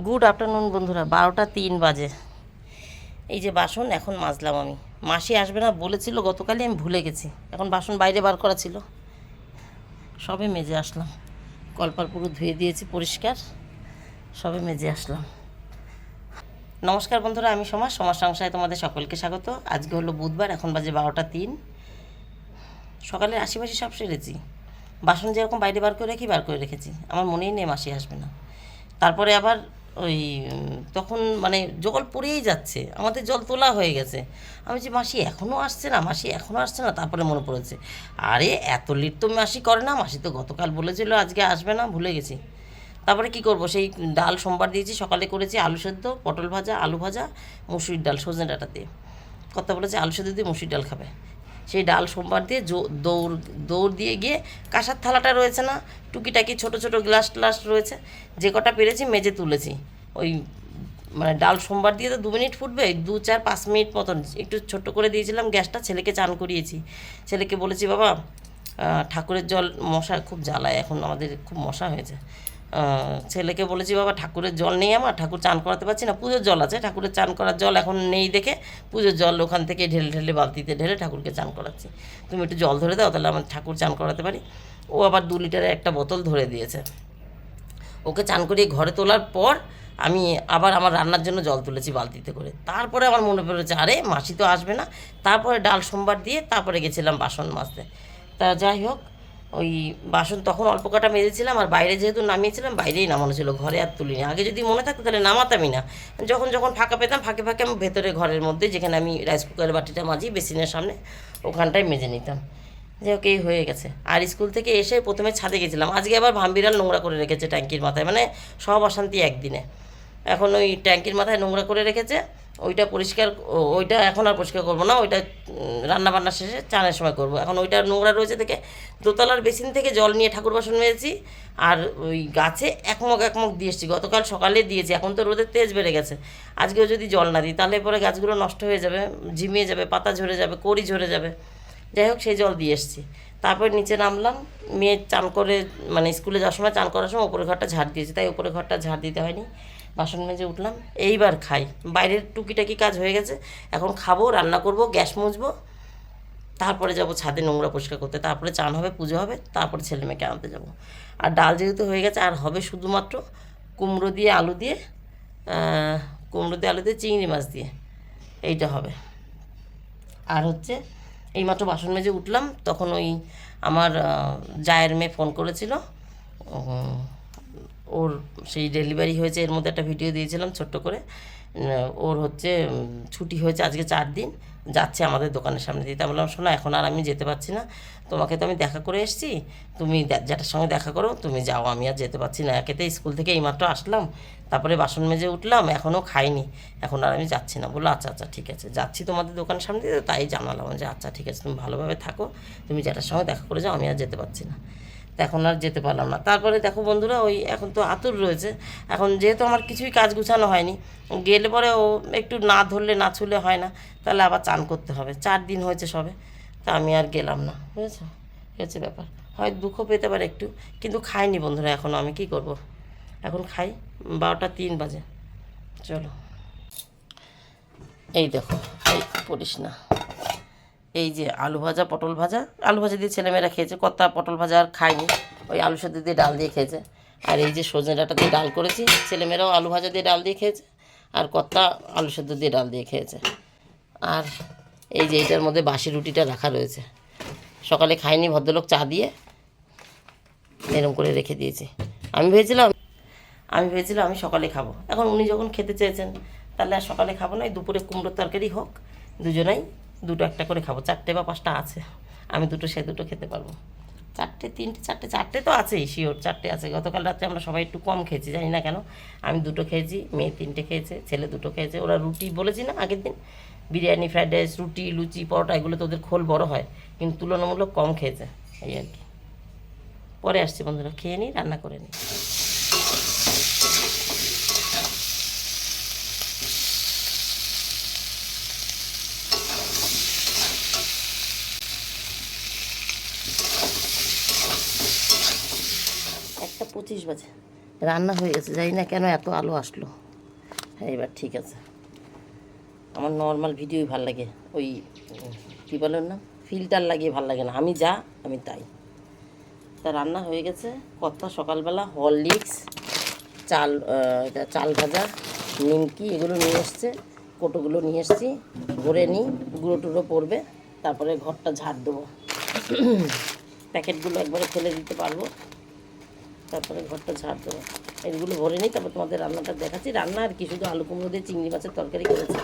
Good afternoon বন্ধুরা, বারোটা তিন বাজে। এই যে বাসন, এখন মাজলাম আমি। মাসি আসবে না, বলেছিল গতকালই আমি ভুলে গেছি। এখন বাসন বাইরে বার করা ছিল। সবে মেজে আসলাম। কলপার পুরো ধুয়ে দিয়েছি পরিষ্কার। সবে মেজে আসলাম। নমস্কার বন্ধুরা, আমি সমাজ সমাজ সংসারে তোমাদের সকলকে স্বাগত। আজকে হলো বুধবার, এখন বাজে বারোটা তিন। সকালে আশিপাশি সব সেরেছি। বাসন যেরকম বাইরে বার করে রেখি, বার করে রেখেছি। আমার মনেই নেই মাসি আসবে না। তারপরে আবার ওই তখন মানে জল পড়েই যাচ্ছে, আমাদের জল তোলা হয়ে গেছে। আমি যে মাসি এখনও আসছে না, মাসি এখনও আসছে না। তারপরে মনে পড়েছে, আরে, এত লিট তো মাসি করে না, মাসি তো গতকাল বলেছিল আজকে আসবে না, ভুলে গেছি। তারপরে কি করব, সেই ডাল সোমবার দিয়েছি, সকালে করেছি আলু সেদ্ধ, পটল ভাজা, আলু ভাজা, মুসুরির ডাল, সজনে ডাঁটা দিয়ে কথা বলেছে, আলু সেদ্ধ দিয়ে মুসুরির ডাল খাবে। সেই ডাল সোমবার দিয়ে দৌড় দৌড় দিয়ে গিয়ে কাঁসার থালাটা রয়েছে না, টুকিটাকি ছোট ছোট গ্লাস ট্লাস রয়েছে, যে কটা পেরেছি মেজে তুলেছি। ওই মানে ডাল সোমবার দিয়ে তো দু মিনিট ফুটবে, দু চার পাঁচ মিনিট মতন। একটু ছোট্ট করে দিয়েছিলাম গ্যাসটা, ছেলেকে চান করিয়েছি। ছেলেকে বলেছি, বাবা ঠাকুরের জল মশা খুব জ্বালায়, এখন আমাদের খুব মশা হয়েছে। ছেলেকে বলেছি, বাবা, ঠাকুরের জল নেই আমার, ঠাকুর চান করাতে পারছি না, পুজোর জল আছে, ঠাকুরের চান করার জল এখন নেই দেখে পুজোর জল ওখান থেকে ঢেলে ঢেলে বালতিতে ঢেলে ঠাকুরকে চান করাচ্ছি। তুমি একটু জল ধরে দাও, তাহলে আমার ঠাকুর চান করাতে পারি। ও আবার দু লিটারের একটা বোতল ধরে দিয়েছে। ওকে চান করিয়ে ঘরে তোলার পর আমি আবার আমার রান্নার জন্য জল তুলেছি বালতিতে করে। তারপরে আমার মনে পড়েছে, আরে, মাসি তো আসবে না। তারপরে ডাল সোমবার দিয়ে তারপরে গেছিলাম বাসন মাজতে। তা যাই হোক ওই বাসন তখন অল্প কাটা মেজেছিলাম আর বাইরে যেহেতু নামিয়েছিলাম, বাইরেই নামানো ছিল, ঘরে আর তুলিনি। আগে যদি মনে থাকতো তাহলে নামাতামই না। যখন যখন ফাঁকা পেতাম, ফাঁকে ফাঁকে আমি ভেতরে ঘরের মধ্যে যেখানে আমি রাইস কুকারের বাটিটা মাজি, বেসিনের সামনে ওখানটায় মেজে নিতাম। যে ওকে এই হয়ে গেছে। আর স্কুল থেকে এসে প্রথমে ছাদে গেছিলাম। আজকে আবার ভাম্বিরাল নোংরা করে রেখেছে ট্যাঙ্কির মাথায় মানে সব অশান্তি একদিনে। এখন ওই ট্যাঙ্কির মাথায় নোংরা করে রেখেছে। ওইটা পরিষ্কার ওইটা এখন আর পরিষ্কার করব না, ওইটা রান্না বান্না শেষে চানের সময় করব। এখন ওইটা নোংরা রয়েছে থেকে দোতলার বেসিন থেকে জল নিয়ে ঠাকুর বাসন মেরেছি আর ওই গাছে একমগ একমগ দিয়ে এসেছি। গতকাল সকালে দিয়েছি, এখন তো রোদের তেজ বেড়ে গেছে। আজকেও যদি জল না দিই, তাহলে পরে গাছগুলো নষ্ট হয়ে যাবে, ঝিমিয়ে যাবে, পাতা ঝরে যাবে, কড়ি ঝরে যাবে। যাই হোক, সেই জল দিয়ে এসেছি। তারপর নিচে নামলাম, মেয়ে চান করে মানে স্কুলে যাওয়ার সময় চান করার সময় উপরে ঘরটা ঝাড় দিয়েছি, তাই উপরে ঘরটা ঝাড় দিতে হয়নি। বাসন মেজে উঠলাম, এইবার খাই। বাইরের টুকিটাকি কাজ হয়ে গেছে, এখন খাব, রান্না করব, গ্যাস মুছবো, তারপরে যাব ছাদে নোংরা পরিষ্কার করতে। তারপরে চান হবে, পুজো হবে, তারপরে ছেলে মেয়েকে আনতে যাব। আর ডাল যেহেতু হয়ে গেছে, আর হবে শুধুমাত্র কুমড়ো দিয়ে আলু দিয়ে কুমড়ো দিয়ে আলু দিয়ে চিংড়ি মাছ দিয়ে, এইটা হবে। আর হচ্ছে এইমাত্র বাসন মেজে উঠলাম, তখন ওই আমার জায়ের মেয়ে ফোন করেছিল। ওর সেই ডেলিভারি হয়েছে, এর মধ্যে একটা ভিডিও দিয়েছিলাম ছোট্ট করে। ওর হচ্ছে ছুটি হয়েছে আজকে চার দিন। যাচ্ছে আমাদের দোকানের সামনে। দিতে বললাম, শোনো, এখন আর আমি যেতে পারছি না। তোমাকে তো আমি দেখা করে এসেছি। তুমি যেটার সঙ্গে দেখা করো, তুমি যাও। আমি আর যেতে পারছি না। একেতে স্কুল থেকে এইমাত্র আসলাম। তারপরে বাসন মেজে উঠলাম এখনও খাইনি। এখন আর আমি যাচ্ছি না। বলল আচ্ছা আচ্ছা ঠিক আছে। যাচ্ছি তোমাদের দোকানের সামনে দিয়ে তাই জানালাম যে আচ্ছা ঠিক আছে, তুমি ভালোভাবে থাকো। তুমি যেটার সঙ্গে দেখা করে যাও, আমি আর যেতে পারছি না। এখন আর যেতে পারলাম না। তারপরে দেখো বন্ধুরা, ওই এখন তো আতুর রয়েছে। এখন যেহেতু আমার কিছুই কাজ গুছানো হয়নি, গেলে পরে ও একটু না ধরলে, না ছুলে হয় না, তাহলে আবার চান করতে হবে। চার দিন হয়েছে সবে, তা আমি আর গেলাম না, বুঝেছ? হচ্ছে ব্যাপার। হয় দুঃখ পেতে পারে একটু, কিন্তু খাইনি বন্ধুরা এখনও আমি কি করব? এখন খাই, বারোটা তিন বাজে। চলো। এই দেখো, এই পড়িস না। এই যে আলু ভাজা, পটল ভাজা। আলু ভাজা দিয়ে ছেলেমেয়েরা খেয়েছে কত্তা পটল ভাজা আর খায়নি। ওই আলু সেদ্ধ দিয়ে ডাল দিয়ে খেয়েছে। আর এই যে সজনে ডাঁটা দিয়ে ডাল করেছি, ছেলেমেয়েরাও আলু ভাজা দিয়ে ডাল দিয়ে খেয়েছে, আর কত্তা আলু সেদ্ধ দিয়ে ডাল দিয়ে খেয়েছে। আর এই যে এইটার মধ্যে বাসি রুটিটা রাখা রয়েছে। সকালে খাইনি, ভদ্রলোক চা দিয়ে এরকম করে রেখে দিয়েছি। আমি ভেবেছিলাম আমি ভেবেছিলাম আমি সকালে খাব। এখন উনি যখন খেতে চেয়েছেন, তাহলে আর সকালে খাব না দুপুরে কুমড়োর তরকারি হোক, দুজনেই দুটো একটা করে খাব। চারটে বা পাঁচটা আছে। আমি দুটো, সে দুটো খেতে পারব। চারটে, তিনটে, চারটে চারটে তো আছেই শিওর চারটে আছে। গতকাল রাত্রে আমরা সবাই একটু কম খেয়েছি, জানি না কেন। আমি দুটো খেয়েছি, মেয়ে তিনটে খেয়েছে, ছেলে দুটো খেয়েছে। ওরা রুটি বলেছি না আগের দিন? বিরিয়ানি ফ্রাইড রাইস রুটি, লুচি, পরোটা, এগুলো তো ওদের খোল বড় হয়। কিন্তু তুলনামূলক কম খেয়েছে, এই আর কি। পরে আসছি বন্ধুরা, খেয়ে নিই, রান্না করে নিই একটা পঁচিশ বাজে। রান্না হয়ে গেছে, জানি না কেন এত আলো আসলো। হ্যাঁ এবার ঠিক আছে। আমার নর্মাল ভিডিওই ভালো লাগে। ওই, কী বলেন না ফিল্টার লাগিয়ে ভালো লাগে না। আমি যা, আমি তাই। তা রান্না হয়ে গেছে। কর্তা সকালবেলা হরলিক্স চাল এটা চাল ভাজা, নিমকি, এগুলো নিয়ে এসছে। কোটোগুলো নিয়ে এসছি। ভরে নিই, গুঁড়ো টুড়ো পড়বে। তারপরে ঘরটা ঝাড় দেবো। প্যাকেটগুলো একবারে ফেলে দিতে পারব। তারপরে ঘরটা ঝাড় দেবো। এগুলো ভরে নিই, তারপর তোমাদের রান্নাটা দেখাচ্ছি। রান্না আর কি, শুধু আলু কুমড়ো দিয়ে চিংড়ি মাছের তরকারি করেছি।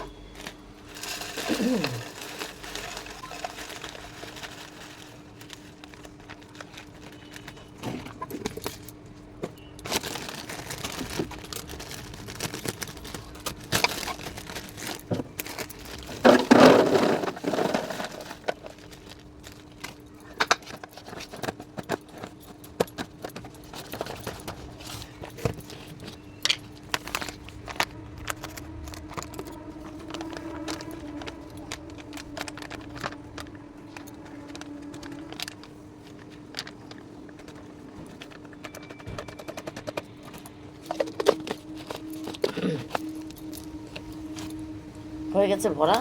হয়ে গেছে ভরা।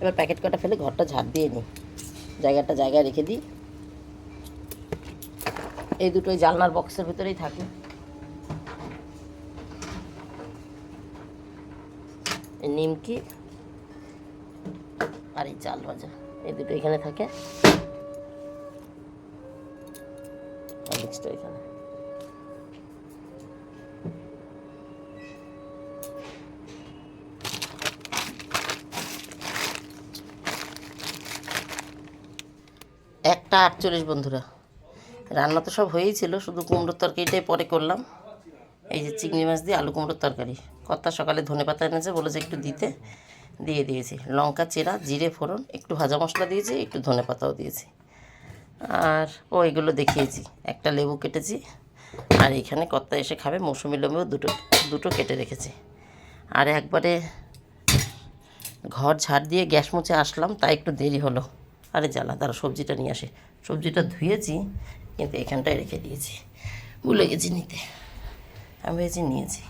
এবার প্যাকেট কটা ফেলে ঘরটা ঝাড় দিয়ে নিই জায়গাটা জায়গায় রেখে দিই। এই দুটোই জানলার বক্সের ভিতরেই থাকে। নিমকি আর এই চাল ভাজা, এই দুটো এখানে থাকে। এখানে। একটা আটচল্লিশ বন্ধুরা। রান্না তো সব হয়েই ছিল, শুধু কুমড়োর তরকারিটাই পরে করলাম। এই যে চিংড়ি মাছ দিয়ে আলু কুমড়োর তরকারি। কর্তা সকালে ধনে পাতা এনেছে, বলেছে একটু দিতে। দিয়ে দিয়েছি। লঙ্কা, চেরা, জিরে, ফোড়ন, একটু ভাজা মশলা দিয়েছি, একটু ধনে পাতাও দিয়েছি। আর ও এগুলো দেখিয়েছি। একটা লেবু কেটেছি। আর এখানে কর্তা এসে খাবে মৌসুমি লেবু দুটো দুটো কেটে রেখেছি। আর একবারে ঘর ঝাড় দিয়ে গ্যাস মুছে আসলাম, তাই একটু দেরি হলো। আরে জ্বালা তারা সবজিটা নিয়ে আসে। সবজিটা ধুয়েছি, কিন্তু এখানটায় রেখে দিয়েছি। ভুলে গেছি নিতে। আমি ভেবেছি নিয়েছি।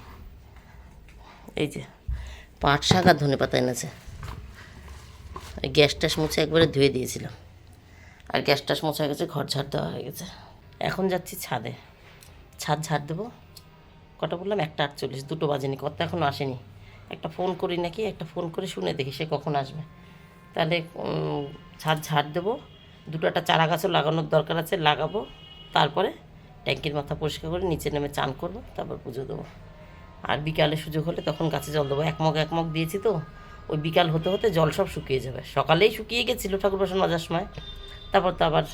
এই যে, পাট শাক আর ধনে পাতা এনেছে। গ্যাস ট্যাস মুছে একবারে ধুয়ে দিয়েছিলাম। আর গ্যাস ট্যাস মোছা গেছে, ঘর ঝাড় দেওয়া হয়ে গেছে। এখন যাচ্ছি ছাদে। ছাদ ঝাড় দেবো? কটা বললাম? একটা আটচল্লিশ, দুটো বাজেনি, কত এখনও আসেনি। একটা ফোন করি নাকি? একটা ফোন করে শুনে দেখি সে কখন আসবে। তাহলে ছাদ ঝাড় দেবো, দুটো একটা চারা গাছও লাগানোর দরকার আছে, লাগাবো। তারপরে ট্যাঙ্কির মাথা পরিষ্কার করে নিচে নেমে চান করব, তারপর পুজো দেবো। আর বিকালে সুযোগ হলে তখন গাছে জল দেবো। এক মগ এক মগ দিয়েছি তো, ওই বিকাল হতে হতে জল সব শুকিয়ে যাবে। সকালেই শুকিয়ে গেছিল ঠাকুর বাসন মাজার সময়। তারপর তো আবার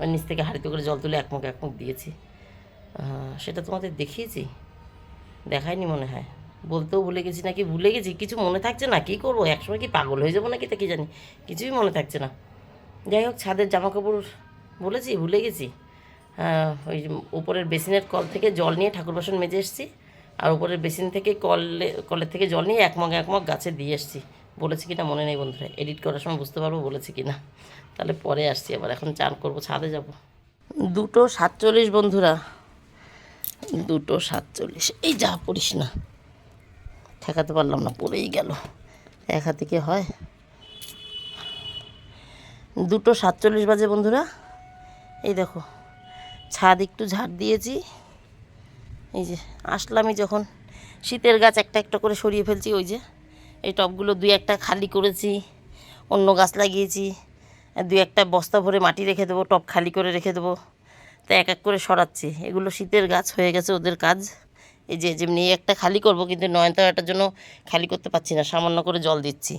ওই নিচ থেকে হাঁড়িতে করে জল তুলে এক মগ এক মগ দিয়েছি। সেটা তোমাদের দেখিয়েছি? দেখায়নি মনে হয়। বলতেও ভুলে গেছি নাকি, ভুলে গেছি, কিছু মনে থাকছে না? কী করব? একসময় কি পাগল হয়ে যাব নাকি তা কি জানি? কিছুই মনে থাকছে না। যাই হোক, ছাদের জামা কাপড় বলেছি, ভুলে গেছি। ওই উপরের বেসিনের কল থেকে জল নিয়ে ঠাকুর বাসন মেজে এসেছি, আর উপরের বেসিন থেকে কলে কলের থেকে জল নিয়ে এক মগ এক মগ গাছে দিয়ে এসেছি। বলেছি কিনা মনে নেই বন্ধুরা, এডিট করার সময় বুঝতে পারব বলেছি কিনা। তাহলে পরে আসছি আবার, এখন চান করব, ছাদে যাব। দুটো সাতচল্লিশ বন্ধুরা। দুটো সাতচল্লিশ, এই যা পড়িস না। ঠেকাতে পারলাম না, পড়েই গেল। এক হাতে কি হয়? দুটো সাতচল্লিশ বাজে বন্ধুরা। এই দেখো, ছাদ একটু ঝাড় দিয়েছি। এই যে, আসলামই যখন শীতের গাছ একটা একটা করে সরিয়ে ফেলছি, ওই যে, এই টবগুলো দুই একটা খালি করেছি, অন্য গাছ লাগিয়েছি দুই একটা বস্তা ভরে মাটি রেখে দেবো টব খালি করে রেখে দেবো। তা এক এক করে সরাচ্ছি। এগুলো শীতের গাছ, হয়ে গেছে ওদের কাজ। এই যে, যেমনি একটা খালি করব, কিন্তু নয়নতারাটার জন্য খালি করতে পারছি না, সামান্য করে জল দিচ্ছি।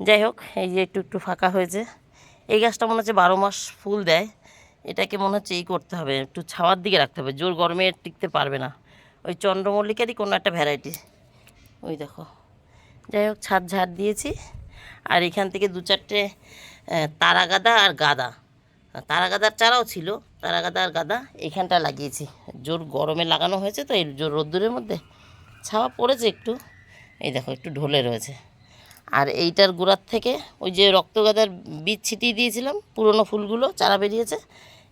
যাই হোক, এই যে একটু একটু ফাঁকা হয়েছে। এই গাছটা মনে হচ্ছে বারো মাস ফুল দেয়। এটাকে মনে হচ্ছে এই করতে হবে, একটু ছাওয়ার দিকে রাখতে হবে, জোর গরমে টিকতে পারবে না। ওই চন্দ্রমল্লিকারই কোনো একটা ভ্যারাইটি ওই দেখো। যাই হোক, ছাদ ঝাড় দিয়েছি। আর এখান থেকে দু চারটে তারা গাদা আর গাদা। তারা গাদার চারাও ছিল তারা গাদা আর গাদা এখানটা লাগিয়েছি। জোর গরমে লাগানো হয়েছে তো, এই জোর রোদ্দুরের মধ্যে। ছাওয়া পড়েছে একটু। এই দেখো, একটু ঢলে রয়েছে। আর এইটার গোড়ার থেকে ওই যে রক্তগাদার বীজ ছিটিয়ে দিয়েছিলাম, পুরনো ফুলগুলো, চারা বেরিয়েছে,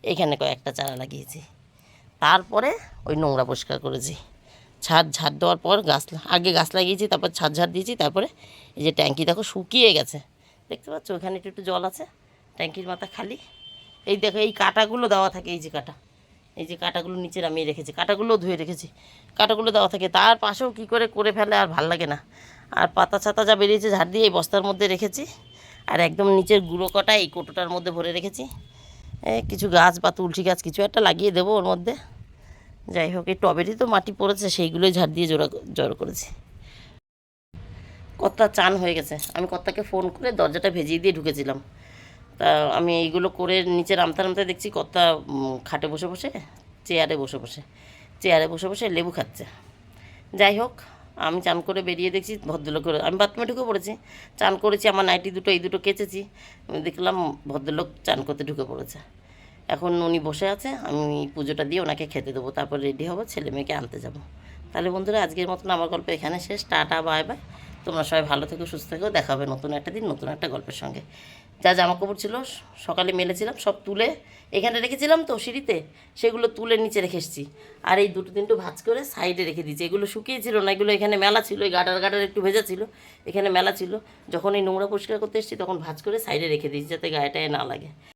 এখানে কয়েকটা চারা লাগিয়েছি। তারপরে ওই নোংরা পরিষ্কার করেছি। ছাদ, ঝাড় দেওয়ার পর গাছ, আগে গাছ লাগিয়েছি, তারপর ছাদ ঝাড় দিয়েছি, তারপরে এই যে ট্যাঙ্কি দেখো শুকিয়ে গেছে। দেখতে পাচ্ছ, ওখানে একটু একটু জল আছে, ট্যাঙ্কির মাথা খালি। এই দেখো, এই কাটাগুলো দেওয়া থাকে, এই যে কাটা। এই যে কাটাগুলো নিচে নামিয়ে রেখেছি কাটাগুলো ধুয়ে রেখেছি। কাটাগুলো দেওয়া থাকে, তার পাশেও কী করে করে ফেলে আর ভালো লাগে না। আর পাতা ছাতা যা বেরিয়েছে ঝাড় দিয়ে এই বস্তার মধ্যে রেখেছি। আর একদম নিচের গুঁড়ো কটা এই কোটোটার মধ্যে ভরে রেখেছি। কিছু গাছ বা তুলসী গাছ কিছু একটা লাগিয়ে দেবো ওর মধ্যে। যাই হোক, এই টবেরই তো মাটি পড়েছে, সেইগুলোই ঝাড় দিয়ে জোড়া জড়ো করেছি। কর্তা চান হয়ে গেছে। আমি কর্তাকে ফোন করে দরজাটা ভেজিয়ে দিয়ে ঢুকেছিলাম। তা আমি এইগুলো করে নিচে নামতে নামতে দেখছি কর্তা খাটে বসে বসে, চেয়ারে বসে বসে, চেয়ারে বসে বসে লেবু খাচ্ছে। যাই হোক আমি চান করে বেরিয়ে দেখছি, ভদ্রলোক আমি বাথরুমে ঢুকে পড়েছি। চান করেছি, আমার নাইটি দুটো, এই দুটো কেচেছি। আমি দেখলাম ভদ্রলোক চান করতে ঢুকে পড়েছে। এখন উনি বসে আছে, আমি পুজোটা দিয়ে ওনাকে খেতে দেবো, তারপর রেডি হব, ছেলে মেয়েকে আনতে যাব। তাহলে বন্ধুরা, আজকের মতন আমার গল্প এখানে শেষ, টাটা, বাই বাই। তোমরা সবাই ভালো থেকো, সুস্থ থেকো, দেখা হবে নতুন একটা দিন, নতুন একটা গল্পের সঙ্গে। যা জামা কাপড় ছিল, সকালে মেলেছিলাম, সব তুলে, এখানে রেখেছিলাম তো সিঁড়িতে, সেগুলো তুলে নিচে রেখে এসেছি। আর এই দুটো তিনটে ভাজ করে সাইডে রেখে দিয়েছি। এগুলো শুকিয়েছিল না, এগুলো এখানে মেলা ছিল, এই গাডার গাডার একটু ভেজা ছিল, এখানে মেলা ছিল। যখন এই নোংরা পরিষ্কার করতে এসেছি, তখন ভাজ করে সাইডে রেখে দিয়েছি, যাতে গায়েটায় না লাগে।